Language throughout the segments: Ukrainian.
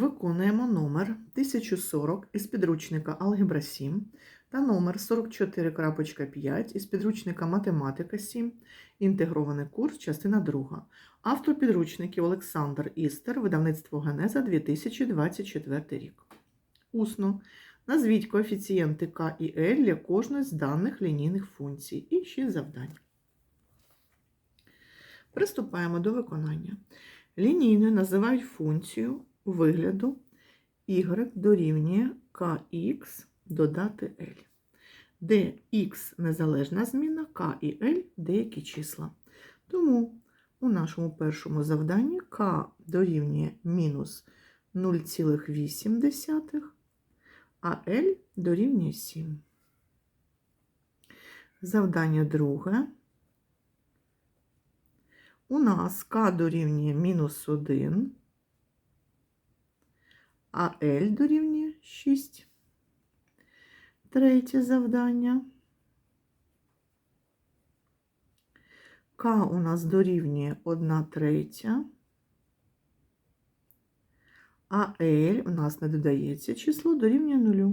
Виконуємо номер 1040 із підручника Алгебра 7 та номер 44.5 із підручника Математика 7, інтегрований курс, частина 2. Автор підручників Олександр Істер, видавництво Генеза 2024 рік. Усно. Назвіть коефіцієнти К і Л для кожної з даних лінійних функцій. І 6 завдань. Приступаємо до виконання. Лінійною називають функцію вигляду y дорівнює kx додати L, де x незалежна зміна, k і L деякі числа. Тому у нашому першому завданні k дорівнює мінус 0,8, а L дорівнює 7. Завдання друге. У нас k дорівнює мінус 1, а L дорівнює 6. Третє завдання. К у нас дорівнює 1 третя, а L у нас не додається число дорівнює 0.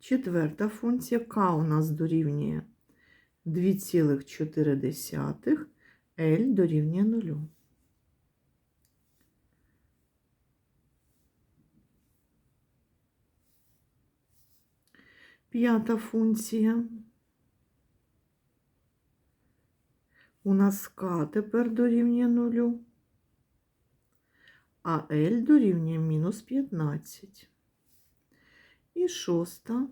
Четверта функція К у нас дорівнює 2,4, L дорівнює 0. П'ята функція. У нас К тепер дорівнює 0, а L дорівнює мінус 15. І шоста.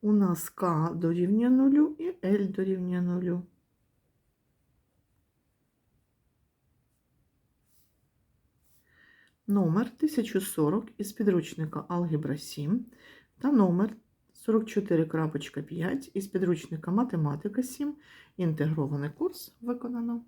У нас К дорівнює 0 і L дорівнює 0. Номер 1040 із підручника Алгебра 7 та номер 44.5 із підручника Математика 7. Інтегрований курс виконано.